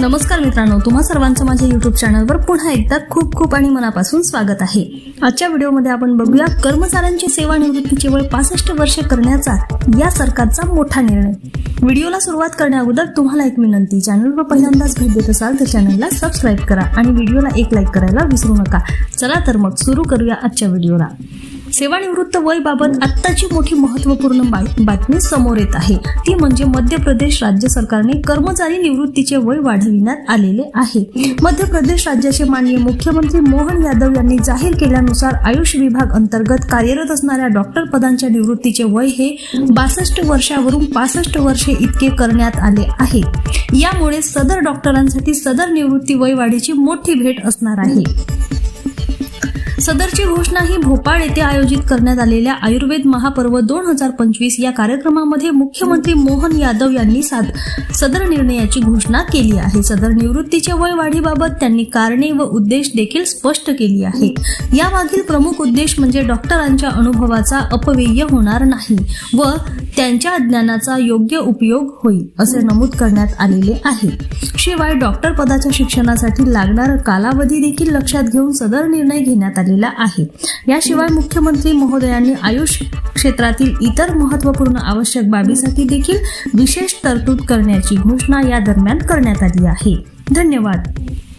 नमस्कार मित्रांनो तुम्हा सर्वांचं माझ्या युट्यूब चॅनलवर पुन्हा एकदा खूप खूप आणि मनापासून स्वागत आहे. आजच्या व्हिडिओमध्ये आपण बघूया कर्मचाऱ्यांची सेवानिवृत्तीचे वय पासष्ट वर्षे करण्याचा या सरकारचा मोठा निर्णय. व्हिडिओला सुरुवात करण्याअगोदर तुम्हाला एक विनंती चॅनलवर पहिल्यांदाच भेट देत असाल तर चॅनलला सबस्क्राईब करा आणि व्हिडिओला एक लाईक करायला विसरू नका. चला तर मग सुरू करूया आजच्या व्हिडिओला. सेवानिवृत्त वयबाबत आत्ताची मोठी महत्त्वपूर्ण बातमी समोर येत आहे. ती म्हणजे मध्य प्रदेश राज्य सरकारने कर्मचारी निवृत्तीचे वय वाढविण्यात आलेले आहे. मध्य प्रदेश राज्याचे माननीय मुख्यमंत्री मोहन यादव यांनी जाहीर केल्यानुसार आयुष विभाग अंतर्गत कार्यरत असणाऱ्या डॉक्टर पदांच्या निवृत्तीचे वय हे बासष्ट वर्षावरून पासष्ट वर्षे इतके करण्यात आले आहे. यामुळे सदर डॉक्टरांसाठी सदर निवृत्ती वय वाढीची मोठी भेट असणार आहे. सदरची घोषणा ही भोपाळ येथे आयोजित करण्यात आलेल्या आयुर्वेद महापर्व दोन हजार पंचवीस या कार्यक्रमामध्ये मुख्यमंत्री मोहन यादव यांनी साद- सदर निर्णयाची घोषणा केली आहे. सदर निवृत्तीच्या वय वाढीबाबत त्यांनी कारणे व उद्देश देखील स्पष्ट केली आहे. यामागील प्रमुख उद्देश म्हणजे डॉक्टरांच्या अनुभवाचा अपव्यय होणार नाही व त्यांच्या ज्ञानाचा योग्य उपयोग होईल असे नमूद करण्यात आलेले आहे. शिवाय डॉक्टर पदाच्या शिक्षणासाठी लागणारा कालावधी देखील लक्षात घेऊन सदर निर्णय घेण्यात आले आलेला आहे. याशिवाय मुख्यमंत्री महोदयांनी आयुष क्षेत्रातील इतर महत्त्वपूर्ण आवश्यक बाबीसाठी देखील विशेष तरतूद करण्याची घोषणा या दरम्यान करण्यात आली आहे. धन्यवाद.